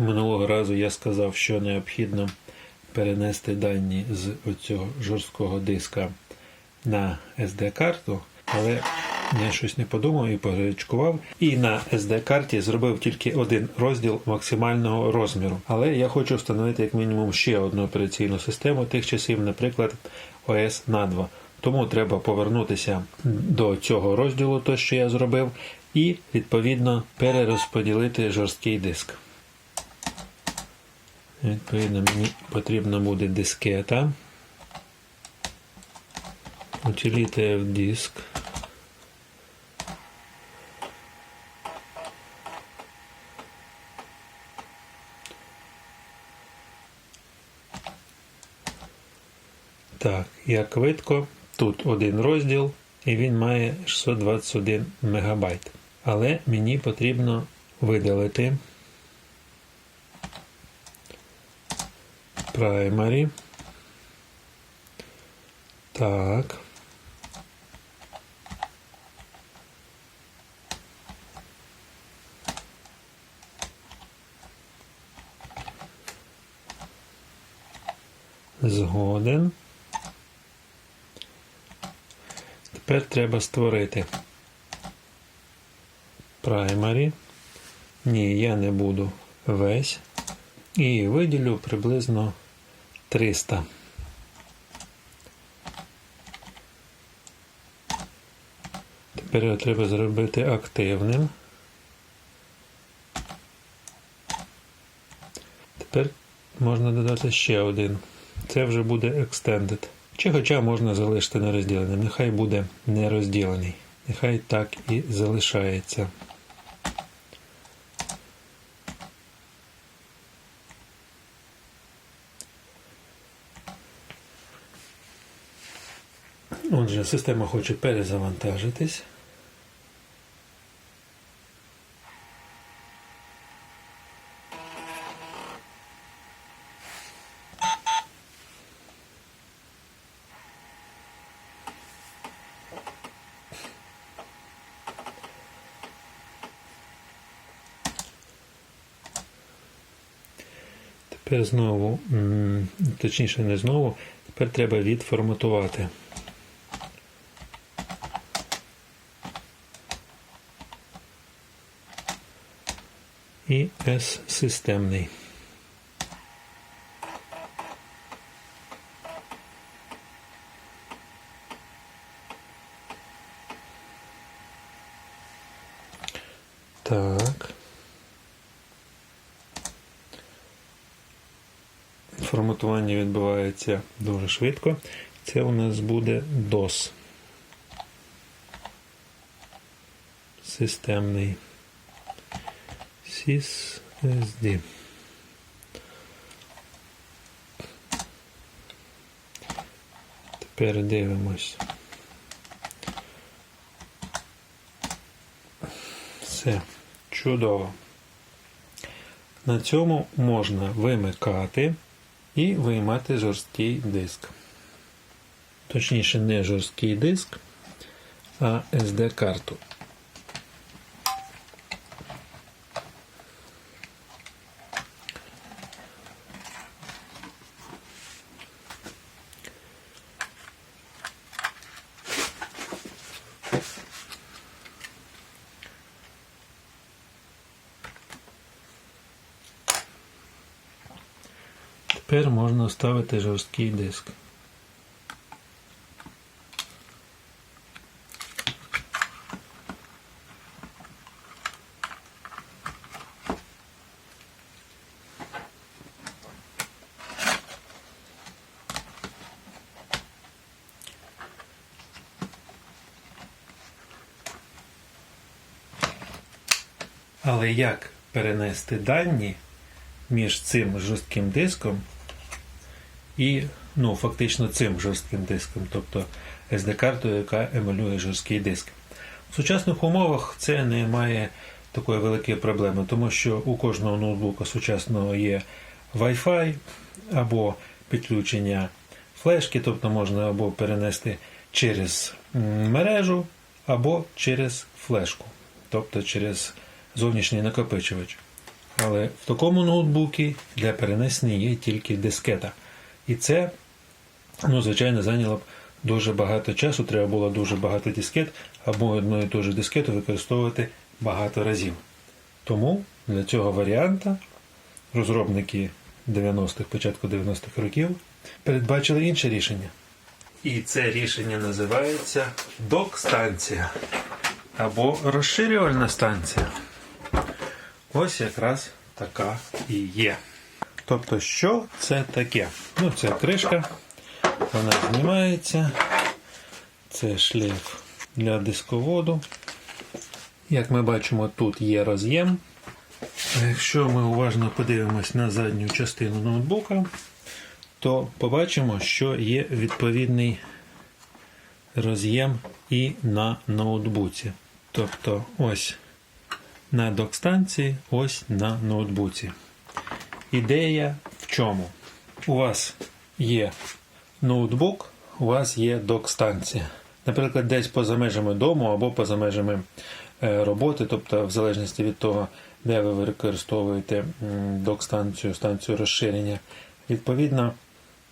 Минулого разу я сказав, що необхідно перенести дані з оцього жорсткого диска на SD-карту, але я щось не подумав і погречкував. І на SD-карті зробив тільки один розділ максимального розміру. Але я хочу встановити як мінімум ще одну операційну систему тих часів, наприклад, OS на 2. Тому треба повернутися до цього розділу, то що я зробив, і відповідно перерозподілити жорсткий диск. Відповідно, мені потрібна буде дискета. Утиліта в диск. Так, як видко, тут один розділ, і він має 621 мегабайт. Але мені потрібно видалити primary. Так. Згоден. Тепер треба створити primary. Ні, я не буду весь. І виділю приблизно 300. Тепер його треба зробити активним. Тепер можна додати ще один. Це вже буде Extended. Чи хоча можна залишити нерозділеним. Нехай буде нерозділений. Нехай так і залишається. Отже, система хоче перезавантажитись. Тепер знову, точніше, не знову, тепер треба відформатувати. І S системний. Так. Форматування відбувається дуже швидко. Це у нас буде DOS. Системний. SysSD. Тепер дивимось. Все, чудово. На цьому можна вимикати і виймати жорсткий диск. Точніше, не жорсткий диск, а SD-карту. Тепер можна вставити жорсткий диск. Але як перенести дані між цим жорстким диском і ну, фактично цим жорстким диском, тобто SD-картою, яка емулює жорсткий диск. В сучасних умовах це не має такої великої проблеми, тому що у кожного ноутбука сучасного є Wi-Fi або підключення флешки, тобто можна або перенести через мережу, або через флешку, тобто через зовнішній накопичувач. Але в такому ноутбуці для перенесення є тільки дискета. І це, ну, звичайно, зайняло б дуже багато часу. Треба було дуже багато дискет, або одну і ту ж дискету використовувати багато разів. Тому для цього варіанта розробники 90-х, початку 90-х років передбачили інше рішення. І це рішення називається док-станція або розширювальна станція. Ось якраз така і є. Тобто, що це таке? Ну, це кришка, вона знімається. Це шлейф для дисководу. Як ми бачимо, тут є роз'єм. Якщо ми уважно подивимось на задню частину ноутбука, то побачимо, що є відповідний роз'єм і на ноутбуці. Тобто ось на док-станції, ось на ноутбуці. Ідея в чому? У вас є ноутбук, у вас є док-станція. Наприклад, десь поза межами дому або поза межами е, роботи, тобто, в залежності від того, де ви використовуєте док-станцію, станцію розширення. Відповідно,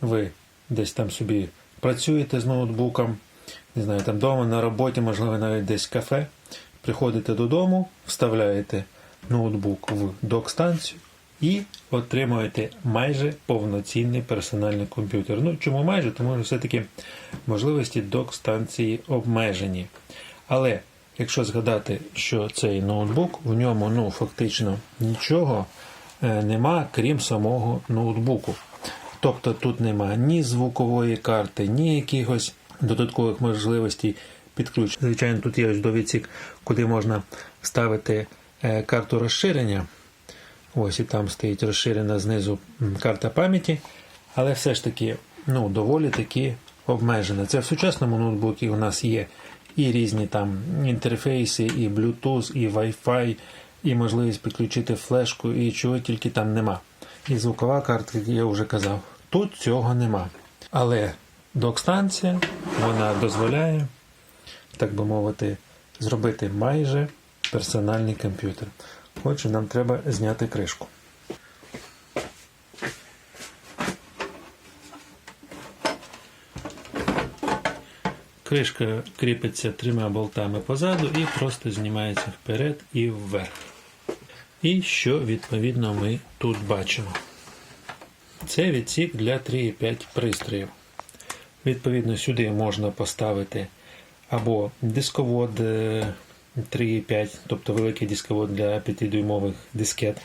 ви десь там собі працюєте з ноутбуком, не знаю, там вдома на роботі, можливо, навіть десь кафе. Приходите додому, вставляєте ноутбук в док-станцію і отримуєте майже повноцінний персональний комп'ютер. Ну, чому майже? Тому що все-таки можливості док-станції обмежені. Але якщо згадати, що цей ноутбук, в ньому ну, фактично нічого е, нема, крім самого ноутбуку. Тобто тут нема ні звукової карти, ні якихось додаткових можливостей підключення. Звичайно, тут є ось довідсік, куди можна вставити е, карту розширення. Ось і там стоїть розширена знизу карта пам'яті, але все ж таки ну, доволі таки обмежена. Це в сучасному ноутбуці у нас є і різні там інтерфейси, і Bluetooth, і Wi-Fi, і можливість підключити флешку, і чого тільки там нема. І звукова картка, як я вже казав. Тут цього нема. Але док-станція вона дозволяє, так би мовити, зробити майже персональний комп'ютер. Отже, нам треба зняти кришку. Кришка кріпиться трьома болтами позаду і просто знімається вперед і вверх. І що відповідно ми тут бачимо? Це відсік для 3,5 пристроїв. Відповідно, сюди можна поставити або дисковод е, 3,5, тобто великий дисковод для 5-дюймових дискет.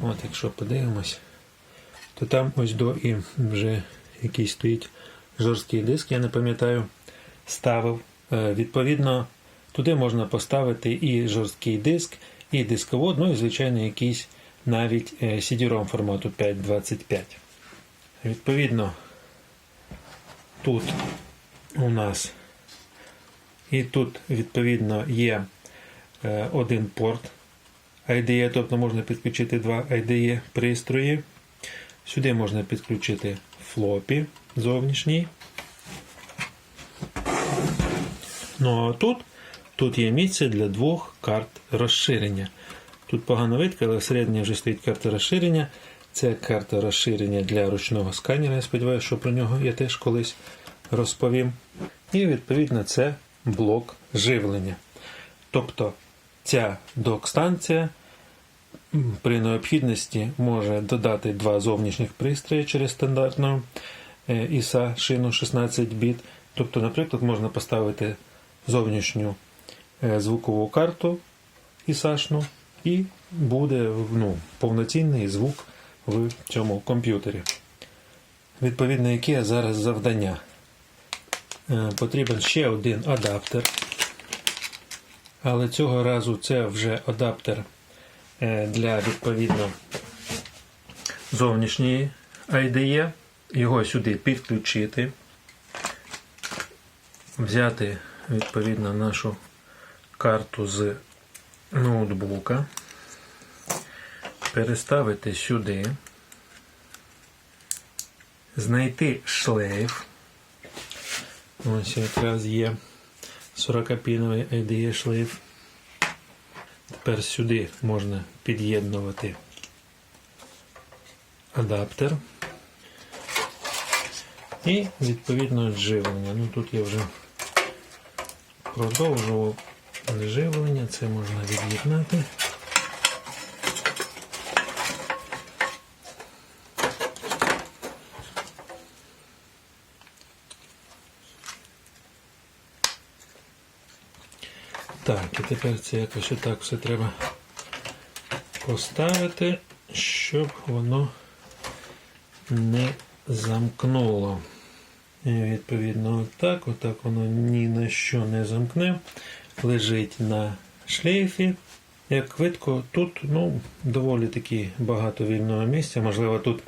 От, якщо подивимось, то там ось до і вже якийсь стоїть жорсткий диск, я не пам'ятаю, ставив. Е, Відповідно, туди можна поставити і жорсткий диск, і дисковод, ну і, звичайно, якийсь навіть е, CD-ROM формату 5.25. Відповідно, тут у нас і тут, відповідно, є е, один порт IDE, тобто можна підключити два IDE пристрої. Сюди можна підключити флопі зовнішній. Ну а тут, тут є місце для двох карт розширення. Тут погано видко, але всередині вже стоїть карта розширення. Це карта розширення для ручного сканера. Я сподіваюся, що про нього я теж колись розповім. І відповідно це блок живлення. Тобто ця док-станція при необхідності може додати два зовнішніх пристрої через стандартну е, ISA шину 16 біт. Тобто, наприклад, можна поставити зовнішню е, звукову карту ISA-шну і буде ну, повноцінний звук в цьому комп'ютері. Відповідно, яке зараз завдання? Е, Потрібен ще один адаптер. Але цього разу це вже адаптер е, для відповідно зовнішньої IDE. Його сюди підключити, взяти відповідно нашу карту з ноутбука, переставити сюди, знайти шлейф. Ось якраз є 40-піновий IDE шлейф. Тепер сюди можна під'єднувати адаптер. І відповідно живлення. Ну тут я вже продовжував живлення, це можна від'єднати. Так, і тепер це якось отак все треба поставити, щоб воно не замкнуло. І відповідно отак, отак воно ні на що не замкне. Лежить на шлейфі. Як видко, тут ну, доволі таки багато вільного місця. Можливо, тут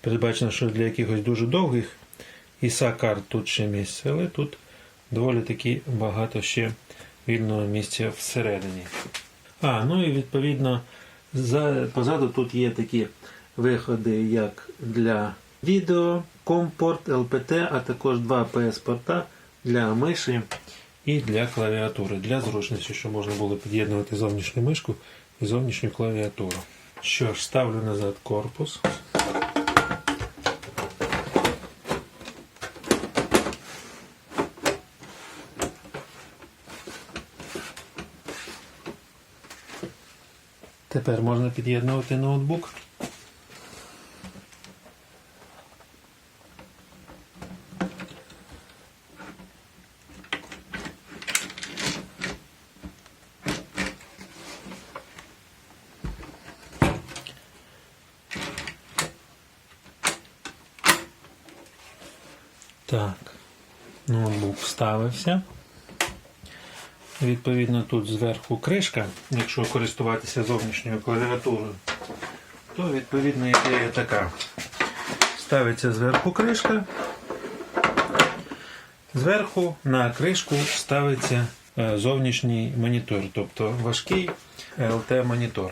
передбачено, що для якихось дуже довгих ісакар тут ще місце, але тут доволі таки багато ще вільного місця всередині. А, ну і відповідно за, позаду тут є такі виходи, як для відео, компорт, ЛПТ, а також два PS-порта для миші і для клавіатури. Для зручності, щоб можна було під'єднувати зовнішню мишку і зовнішню клавіатуру. Що ж, ставлю назад корпус. Тепер можна під'єднувати ноутбук. Так, ноутбук вставився. Відповідно, тут зверху кришка, якщо користуватися зовнішньою клавіатурою, то відповідно ідея така. Ставиться зверху кришка. Зверху на кришку ставиться е, зовнішній монітор, тобто важкий LT-монітор.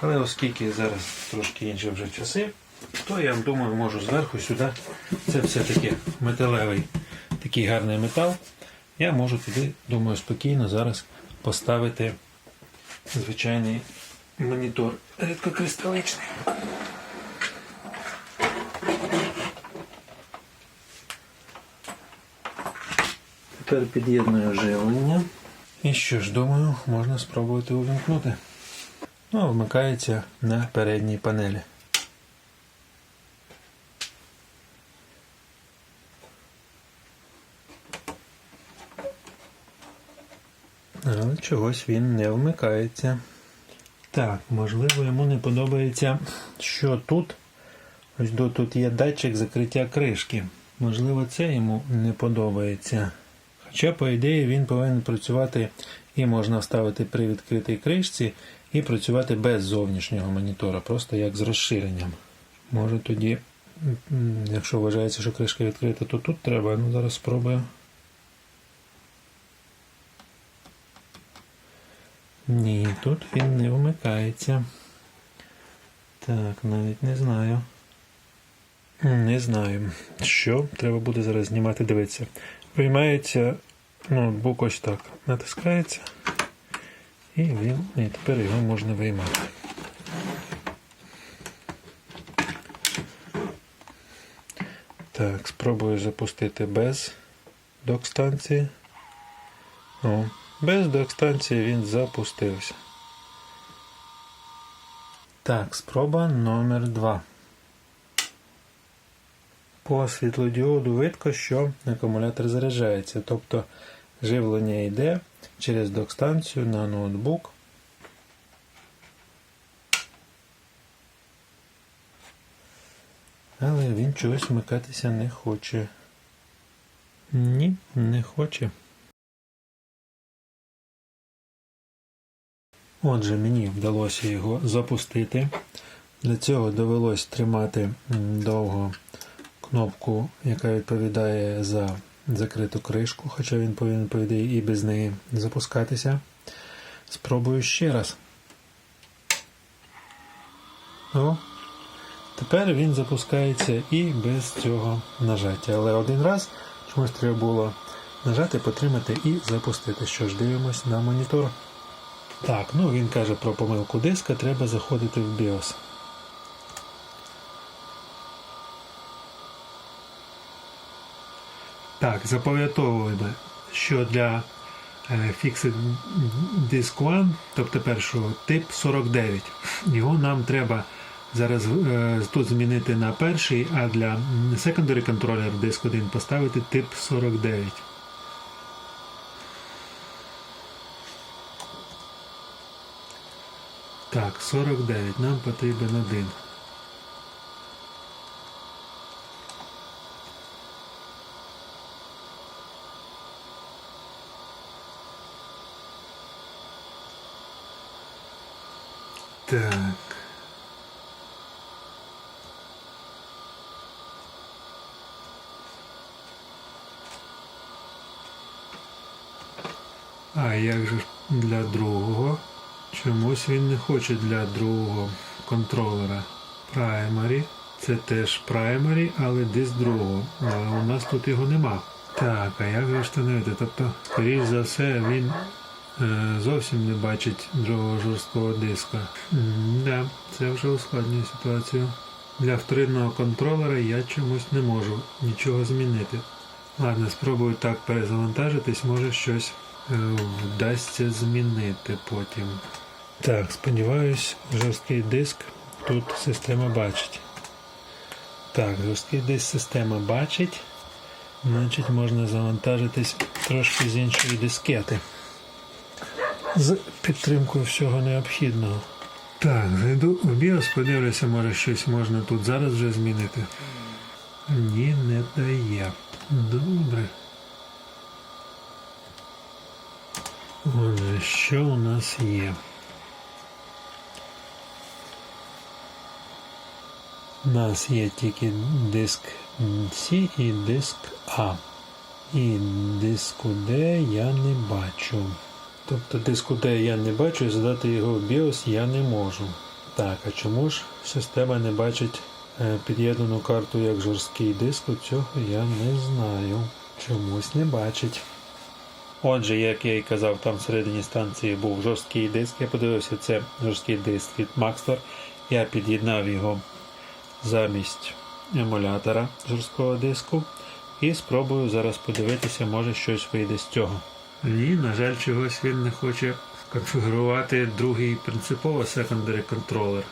Але оскільки зараз трошки інші вже часи, то я думаю, можу зверху сюди. Це все-таки металевий такий гарний метал. Я можу туди, думаю, спокійно зараз поставити звичайний монітор рідкокристаличний. Тепер під'єдную живлення. І що ж, думаю, можна спробувати увімкнути. Ну, вмикається на передній панелі. Але чогось він не вмикається. Так, можливо, йому не подобається, що тут. Ось до тут є датчик закриття кришки. Можливо, це йому не подобається. Хоча, по ідеї, він повинен працювати і можна вставити при відкритій кришці, і працювати без зовнішнього монітора, просто як з розширенням. Може тоді, якщо вважається, що кришка відкрита, то тут треба. Ну, зараз спробую. Ні, тут він не вмикається. Так, навіть не знаю. Не знаю. Що? Треба буде зараз знімати, дивитися. Виймається ноутбук ось так. Натискається. І він. І тепер його можна виймати. Так, спробую запустити без док-станції. О, без док-станції він запустився. Так, спроба номер 2. По світлодіоду видко, що акумулятор заряджається. Тобто живлення йде через док-станцію на ноутбук. Але він чогось вмикатися не хоче. Ні, не хоче. Отже, мені вдалося його запустити. Для цього довелось тримати довго кнопку, яка відповідає за закриту кришку, хоча він повинен, по і без неї запускатися. Спробую ще раз. О, тепер він запускається і без цього нажаття. Але один раз чомусь треба було нажати, потримати і запустити. Що ж, дивимось на монітор. Так, ну він каже про помилку диска, треба заходити в BIOS. Так, запам'ятовуємо, що для е, Fixed Disk One, тобто першого тип 49, його нам треба зараз е, тут змінити на перший, а для Secondary Controller Disk 1 поставити тип 49. Так, 49, нам потрібен один. Так. А як же ж для другого? Чомусь він не хоче для другого контролера. Primary. Це теж primary, але десь другого. Але у нас тут його нема. Так, а як же встановити? Тобто, скоріш за все, він е, зовсім не бачить другого жорсткого диска. М, Да, це вже ускладнює ситуацію. Для вторинного контролера я чомусь не можу нічого змінити. Ладно, спробую так перезавантажитись, може щось е, вдасться змінити потім. Так, сподіваюсь, жорсткий диск тут система бачить. Так, жорсткий диск система бачить. Значить, можна завантажитись трошки з іншої дискети. З підтримкою всього необхідного. Так, зайду в BIOS, подивлюся, може щось можна тут зараз вже змінити. Ні, не дає. Добре. Отже, що у нас є? У нас є тільки диск C і диск А. І диску D я не бачу. Тобто диску D я не бачу і задати його в BIOS я не можу. Так, а чому ж система не бачить е, під'єднану карту як жорсткий диск? Цього я не знаю. Чомусь не бачить. Отже, як я і казав, там всередині станції був жорсткий диск. Я подивився, це жорсткий диск від Maxtor. Я під'єднав його замість емулятора жорсткого диску. І спробую зараз подивитися, може щось вийде з цього. Ні, на жаль, чогось він не хоче конфігурувати другий принципово секондарі контролер.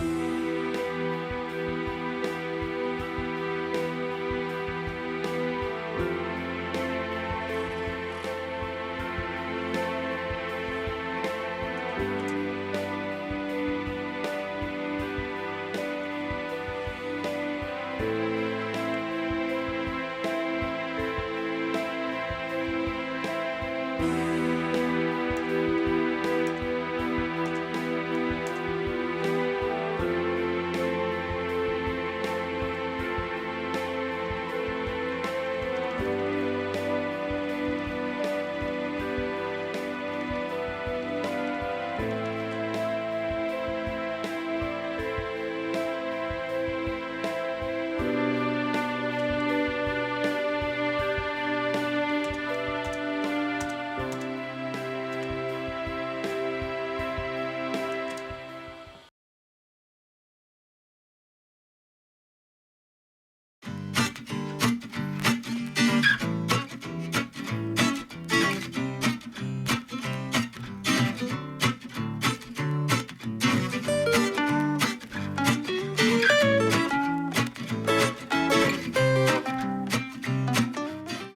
you.